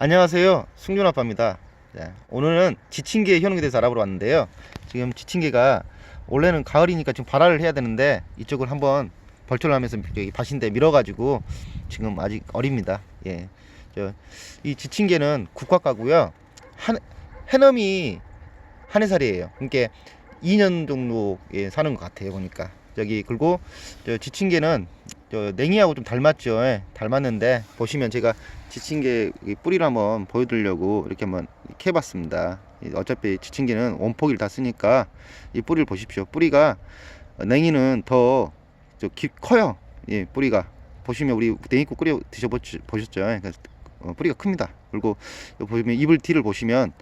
안녕하세요. 승준 아빠입니다. 네, 오늘은 지친개 효능에 대해서 알아보러 왔는데요. 지금 지친개가 원래는 가을이니까 지금 발화를 해야 되는데 이쪽을 한번 벌초를 하면서 여기 밭인데 밀어가지고 지금 아직 어립니다. 예, 저 이 지친개는 국화가고요. 한 해넘이 한 해살이에요. 그러니까 2년 정도 예, 사는 것 같아요. 보니까 저기 그리고 저 지친개는 저 냉이하고 좀 닮았죠. 예, 닮았는데 보시면 제가 지친개 이 뿌리를 한번 보여드리려고 이렇게 한번. 이 어차피 지친개는 원폭이를 다 쓰니까 이 뿌리를 보십시오. 뿌리가 냉이는 더저깊 커요. 예, 뿌리가 보시면 우리 냉이국 끓여 드셔보셨죠? 예, 그래서 어, 뿌리가 큽니다. 그리고 보시면 잎을 뒤를 보시면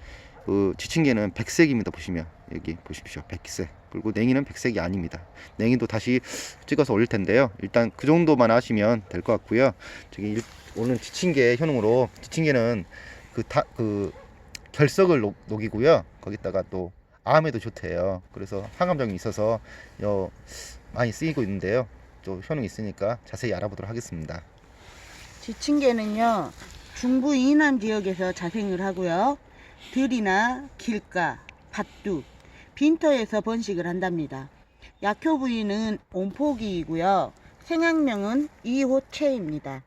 그 지친개는 백색입니다. 보시면 여기 보십시오. 백색. 그리고 냉이는 백색이 아닙니다. 냉이도 다시 찍어서 올릴 텐데요. 일단 그 정도만 하시면 될 것 같고요. 저기 일- 오늘 지친개 효능으로 지친개는 그 다 그 결석을 녹, 녹이고요. 거기다가 또 암에도 좋대요. 그래서 항암작용이 있어서 요 많이 쓰이고 있는데요. 또 효능이 있으니까 자세히 알아보도록 하겠습니다. 지친개는요 중부 이남 지역에서 자생을 하고요 들이나 길가, 밭둑, 빈터에서 번식을 한답니다. 약효 부위는 온포기이고요 생학명은 이호채입니다.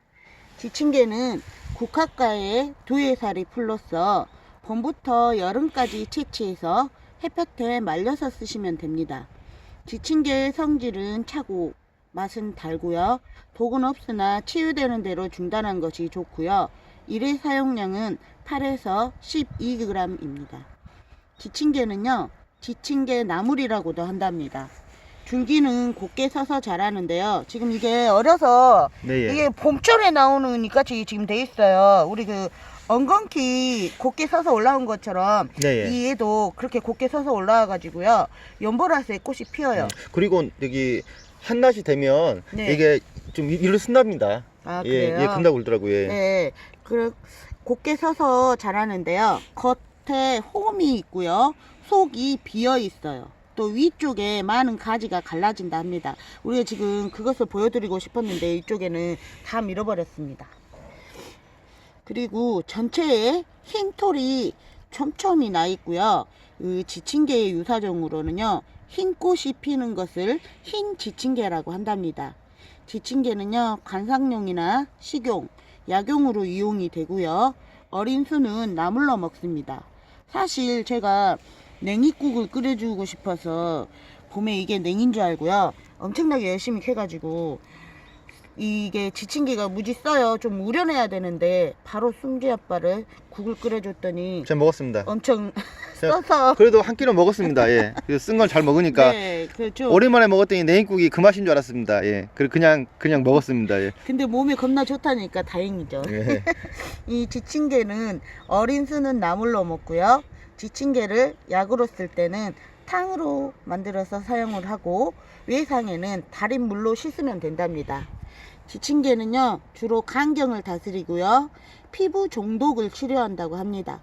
지친개는 국화가에 두해살이 풀로써 봄부터 여름까지 채취해서 햇볕에 말려서 쓰시면 됩니다. 지친개의 성질은 차고 맛은 달고요. 독은 없으나 치유되는 대로 중단한 것이 좋고요. 일회 사용량은 8에서 12g입니다. 지친개는요, 지친개 나물이라고도 한답니다. 줄기는 곱게 서서 자라는데요. 지금 이게 어려서 네, 예. 이게 봄철에 나오는 잎같이 지금 돼 있어요. 우리 그 엉겅퀴 곱게 서서 올라온 것처럼 네, 예. 이 얘도 그렇게 곱게 서서 올라와 가지고요. 연보라스의 꽃이 피어요. 그리고 여기 한낮이 되면 네. 이게 좀 일을 쓴답니다. 아, 예, 그래요? 예, 큰다고 그러더라고요. 예. 네, 그 곱게 서서 자라는데요. 겉 에 홈이 있고요. 속이 비어 있어요. 또 위쪽에 많은 가지가 갈라진다 합니다. 우리가 지금 그것을 보여드리고 싶었는데 이쪽에는 다 밀어버렸습니다. 그리고 전체에 흰 털이 촘촘히 나 있고요. 그 지친개의 유사종으로는요. 흰 꽃이 피는 것을 흰 지친개라고 한답니다. 지친개는요. 관상용이나 식용, 약용으로 이용이 되고요. 어린 수는 나물로 먹습니다. 사실 제가 냉이국을 끓여주고 싶어서 봄에 이게 냉인 줄 알고요. 엄청나게 열심히 캐가지고 이게 지친개가 무지 써요. 좀 우려내야 되는데 바로 숨지 아빠를 국을 끓여줬더니 제가 먹었습니다. 엄청 제가 써서 그래도 한 끼는 먹었습니다. 예. 쓴걸잘 먹으니까 네, 그좀 오랜만에 먹었더니 냉국이 그 맛인 줄 알았습니다. 예. 그래 그냥 그냥 먹었습니다. 예. 근데 몸에 겁나 좋다니까 다행이죠. 예. 이 지친개는 어린 수는 나물로 먹고요. 지친개를 약으로 쓸 때는 탕으로 만들어서 사용을 하고 외상에는 달인 물로 씻으면 된답니다. 지친개는요 주로 간경을 다스리고요 피부 종독을 치료한다고 합니다.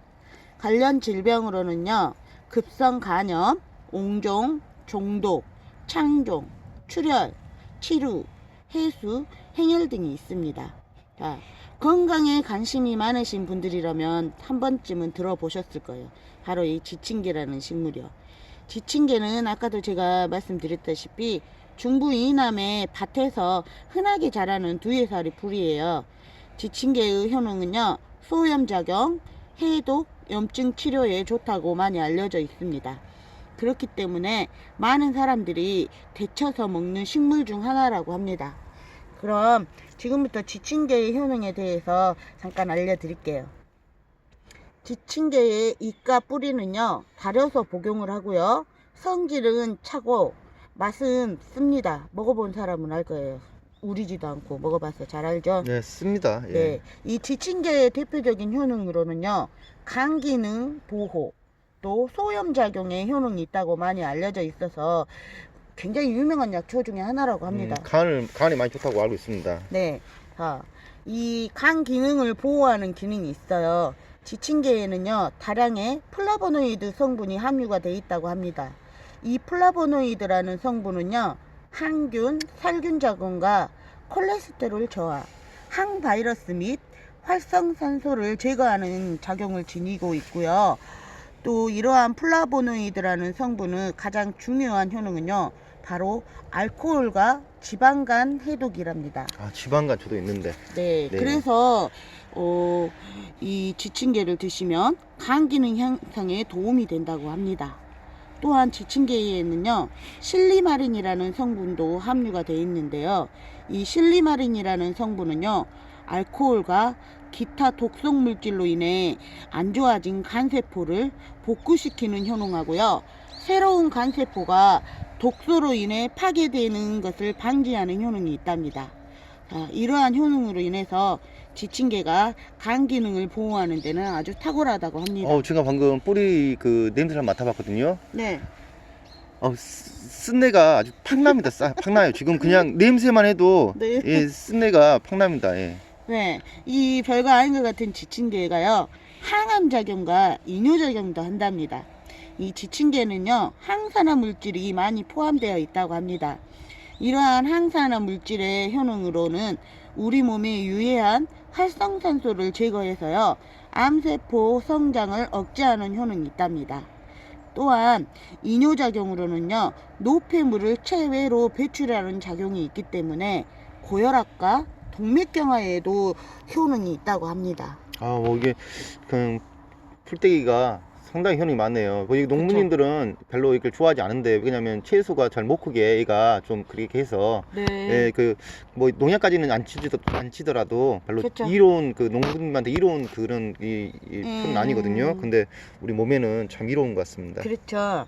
관련 질병으로는요 급성 간염, 옹종, 종독, 창종, 출혈, 치루, 해수, 행혈 등이 있습니다. 자, 건강에 관심이 많으신 분들이라면 한 번쯤은 들어보셨을 거예요. 바로 이 지친개라는 식물이요. 지친개는 아까도 제가 말씀드렸다시피 중부 이남의 밭에서 흔하게 자라는 두해살이 풀이에요. 지친개의 효능은요, 소염 작용, 해독, 염증 치료에 좋다고 많이 알려져 있습니다. 그렇기 때문에 많은 사람들이 데쳐서 먹는 식물 중 하나라고 합니다. 그럼 지금부터 지친개의 효능에 대해서 잠깐 알려드릴게요. 지친개의 잎과 뿌리는요, 다려서 복용을 하고요. 성질은 차고, 맛은 씁니다. 먹어본 사람은 알 거예요. 우리지도 않고 먹어봐서 잘 알죠? 네, 씁니다. 예. 네. 이 지친개의 대표적인 효능으로는요, 간 기능 보호, 또 소염 작용의 효능이 있다고 많이 알려져 있어서 굉장히 유명한 약초 중에 하나라고 합니다. 음, 간을 간이 많이 좋다고 알고 있습니다. 네. 자, 이 간 기능을 보호하는 기능이 있어요. 지친개에는요, 다량의 플라보노이드 성분이 함유가 돼 있다고 합니다. 이 플라보노이드라는 성분은요, 항균, 살균 작용과 콜레스테롤 저하, 항바이러스 및 활성산소를 제거하는 작용을 지니고 있고요. 또 이러한 플라보노이드라는 성분의 가장 중요한 효능은요. 바로 알코올과 지방간 해독이랍니다. 아 지방간 저도 있는데. 네, 네. 그래서 어, 이 지침개를 드시면 간 기능 향상에 도움이 된다고 합니다. 또한 지침개에는요 실리마린이라는 성분도 함유가 되어 있는데요. 이 실리마린이라는 성분은요 알코올과 기타 독성 물질로 인해 안 좋아진 간세포를 복구시키는 효능하고요. 새로운 간세포가 독소로 인해 파괴되는 것을 방지하는 효능이 있답니다. 자, 이러한 효능으로 인해서 지침개가 간 기능을 보호하는 데는 아주 탁월하다고 합니다. 어 제가 방금 뿌리 그 냄새를 맡아봤거든요. 네. 어 쓰- 쓴내가 아주 팍 납니다. 싸, 팍 나요. 지금 그냥 냄새만 해도 네. 예, 쓴내가 팍 납니다. 예. 네, 이 별거 아닌 것 같은 지침개가요, 항암 작용과 이뇨 작용도 한답니다. 이 지침개는요, 항산화 물질이 많이 포함되어 있다고 합니다. 이러한 항산화 물질의 효능으로는 우리 몸에 유해한 활성산소를 제거해서요, 암세포 성장을 억제하는 효능이 있답니다. 또한 이뇨작용으로는요, 노폐물을 체외로 배출하는 작용이 있기 때문에 고혈압과 동맥경화에도 효능이 있다고 합니다. 아, 뭐 이게 그냥 풀떼기가 상당히 효능이 많네요. 거기 농민님들은 별로 이걸 좋아하지 않은데 왜냐면 채소가 잘 못 크게 얘가 좀 그렇게 해서 네. 예, 그 뭐 농약까지는 안 치더라도 안 치더라도 별로 그쵸. 이로운 그 농부님한테 이로운 그런 이, 이 편은 음. 아니거든요. 근데 우리 몸에는 참 이로운 것 같습니다. 그렇죠.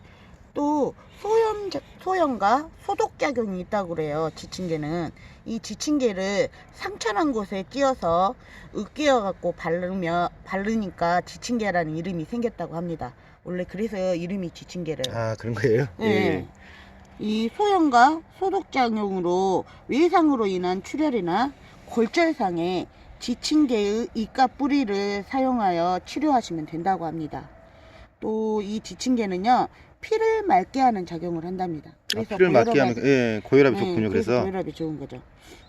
또 소염 소염과 소독 작용이 있다고 그래요. 지침개는 이 지침개를 상처난 곳에 찧어서 으깨어 갖고 바르며 바르니까 지침개라는 이름이 생겼다고 합니다. 원래 그래서 이름이 지침개래요. 아 그런 거예요? 네. 이 소염과 소독 작용으로 외상으로 인한 출혈이나 골절상에 지침개의 이가 뿌리를 사용하여 치료하시면 된다고 합니다. 또 이 지침개는요 피를 맑게 하는 작용을 한답니다. 아, 피를 맞게 고혈압- 하면 예, 고혈압이 네, 좋군요. 그래서 고혈압이 좋은 거죠.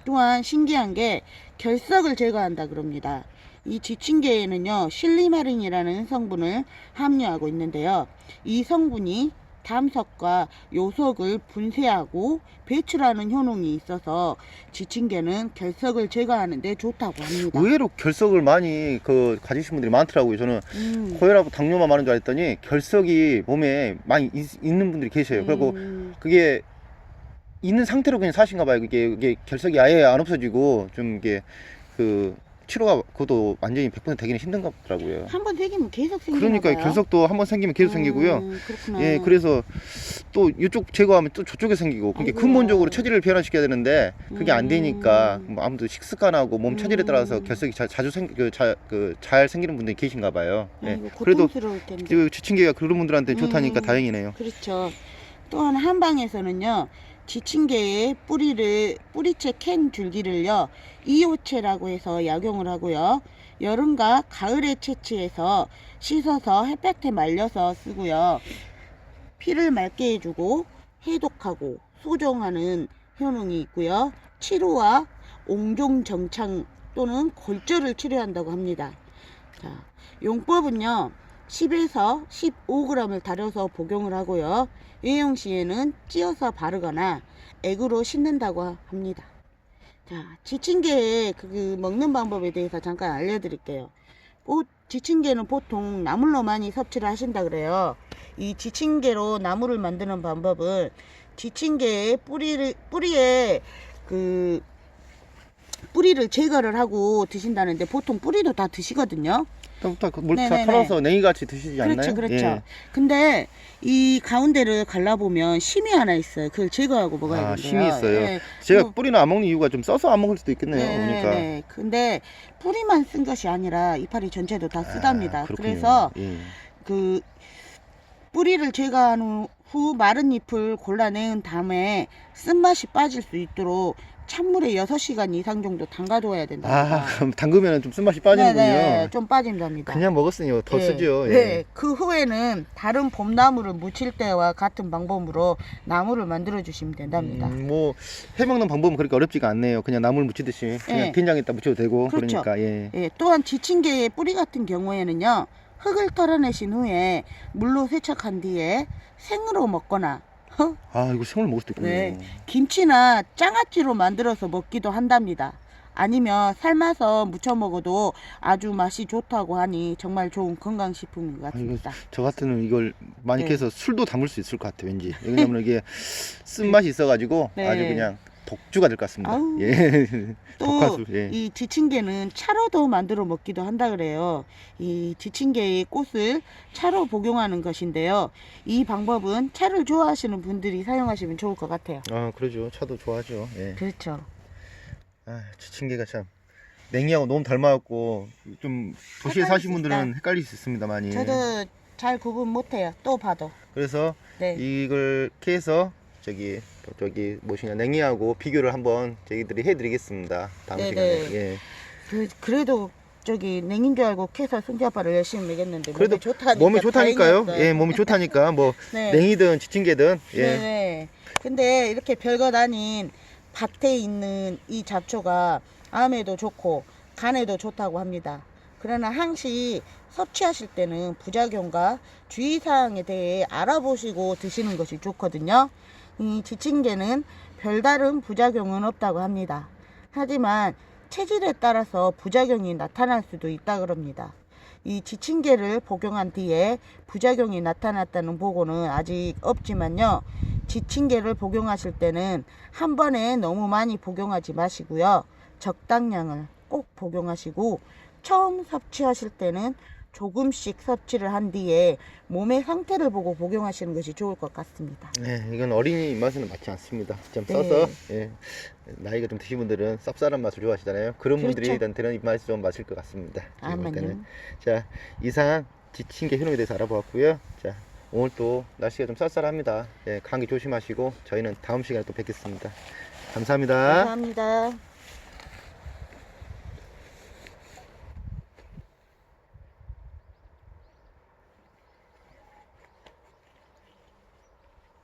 또한 신기한 게 결석을 제거한다 그럽니다. 이 지침개에는요 실리마린이라는 성분을 함유하고 있는데요. 이 성분이 담석과 요석을 분쇄하고 배출하는 효능이 있어서 지침개는 결석을 제거하는 데 좋다고 합니다. 의외로 결석을 많이 그 가지신 분들이 많더라고요. 저는 음. 고혈압, 당뇨만 많은 줄 알았더니 결석이 몸에 많이 있, 는 분들이 계셔요. 그리고 음, 그게 있는 상태로 그냥 사신가 봐요. 그게, 이게 결석이 아예 안 없어지고 좀 이게 그 치료가 그것도 완전히 100% 되기는 힘든가 보더라고요. 한 번 생기면 계속 생기나 그러니까 봐요. 결석도 한 번 생기면 계속 생기고요. 음, 그렇구나. 예, 그래서 또 이쪽 제거하면 또 저쪽에 생기고 그게 아이고. 근본적으로 체질을 변화시켜야 되는데 그게 안 음. 되니까 뭐 아무도 식습관하고 몸 체질에 따라서 음. 결석이 자, 자주 생, 그, 자, 그, 잘 생기는 분들이 계신가 봐요. 예. 아이고, 그래도 고통스러울 텐데. 그 지침개가 그런 분들한테 좋다니까 음. 다행이네요. 그렇죠. 또한 한방에서는요, 지침개의 뿌리를, 뿌리채 캔 줄기를요, 이호채라고 해서 약용을 하고요. 여름과 가을에 채취해서 씻어서 햇볕에 말려서 쓰고요. 피를 맑게 해주고 해독하고 소정하는 효능이 있고요. 치료와 옹종 정창 또는 골절을 치료한다고 합니다. 자, 용법은요. 10에서 15g을 달여서 복용을 하고요. 외용 시에는 찧어서 바르거나 액으로 씻는다고 합니다. 자, 지침개의 그 먹는 방법에 대해서 잠깐 알려드릴게요. 보- 지침개는 보통 나물로 많이 섭취를 하신다 그래요. 이 지침개로 나물을 만드는 방법은 지침개의 뿌리를 뿌리에 그 뿌리를 제거를 하고 드신다는데 보통 뿌리도 다 드시거든요. 또부터 그 물다 네네네. 털어서 냉이같이 드시지 않나요? 그렇죠, 그렇죠. 예. 근데 이 가운데를 갈라보면 심이 하나 있어요. 그걸 제거하고 먹어야 아, 된대요. 심이 있어요. 예. 제가 뭐- 뿌리는 안 먹는 이유가 좀 써서 안 먹을 수도 있겠네요. 네, 보니까. 네. 근데 뿌리만 쓴 것이 아니라 이파리 전체도 다 쓰답니다. 아, 그렇군요. 그래서 예. 그 뿌리를 제거한 후, 후 마른 잎을 골라낸 다음에 쓴맛이 빠질 수 있도록 찬물에 6시간 이상 정도 담가둬야 된답니다. 아 그럼 담그면 좀 쓴맛이 빠지는군요. 네네, 좀 빠진답니다. 그냥 먹었으니 더 예, 쓰죠. 예. 네, 그 후에는 다른 봄나무를 묻힐 때와 같은 방법으로 나무를 만들어 주시면 된답니다. 음, 뭐 해먹는 방법은 그렇게 어렵지가 않네요. 그냥 나물 묻히듯이 그냥 예. 된장에다 묻혀도 되고 그 그렇죠. 러니까 예. 예, 또한 지친 개의 뿌리 같은 경우에는요, 흙을 털어내신 후에 물로 세척한 뒤에 생으로 먹거나 어? 아 이거 생을 먹을 수도 있군요. 네. 김치나 장아찌로 만들어서 먹기도 한답니다. 아니면 삶아서 무쳐 먹어도 아주 맛이 좋다고 하니 정말 좋은 건강식품인 것 같습니다. 저 같으면 이걸 많이 네. 캐서 술도 담을 수 있을 것 같아 왠지. 왜냐면 이게 쓴 맛이 있어가지고 네. 아주 그냥 독주가 될 것 같습니다. 아우. 예. 또 독화술. 예. 이 지친개는 차로도 만들어 먹기도 한다 그래요. 이 지친개의 꽃을 차로 복용하는 것인데요. 이 방법은 차를 좋아하시는 분들이 사용하시면 좋을 것 같아요. 아 그러죠. 차도 좋아하죠. 예. 그렇죠. 아 지친개가 참 냉이하고 너무 닮아갖고 좀 도시에 헷갈릴 사신 수 분들은 있다. 헷갈릴 수 있습니다 많이. 저도 잘 구분 못해요. 또 봐도. 그래서 네. 이걸 캐서 저기 저기 뭐시냐 냉이하고 비교를 한번 저희들이 해드리겠습니다. 다음 네네. 시간에. 예. 그, 그래도 저기 냉인 줄 알고 캐서 승기 아빠를 열심히 먹였는데 그래도 몸에 좋다니까 몸이 좋다니까요. 다행이었어요. 예, 몸이 좋다니까 뭐 네. 냉이든 지친개든 예. 네네. 근데 이렇게 별거 아닌 밭에 있는 이 잡초가 암에도 좋고 간에도 좋다고 합니다. 그러나 항시 섭취하실 때는 부작용과 주의사항에 대해 알아보시고 드시는 것이 좋거든요. 이 지친개는 별다른 부작용은 없다고 합니다. 하지만 체질에 따라서 부작용이 나타날 수도 있다 그럽니다. 이 지친개를 복용한 뒤에 부작용이 나타났다는 보고는 아직 없지만요. 지친개를 복용하실 때는 한 번에 너무 많이 복용하지 마시고요. 적당량을 꼭 복용하시고 처음 섭취하실 때는 조금씩 섭취를 한 뒤에 몸의 상태를 보고 복용하시는 것이 좋을 것 같습니다. 예, 이건 어린이 입맛에는 맞지 않습니다. 좀 네. 써서 예, 나이가 좀 드신 분들은 쌉쌀한 맛을 좋아하시잖아요. 그런 그렇죠. 분들한테는 입맛이 좀 맞을 것 같습니다. 아만요. 때는. 자, 이상 지친개 효능에 대해서 알아보았고요. 자, 오늘 또 날씨가 좀 쌀쌀합니다. 예, 감기 조심하시고 저희는 다음 시간에 또 뵙겠습니다. 감사합니다. 감사합니다.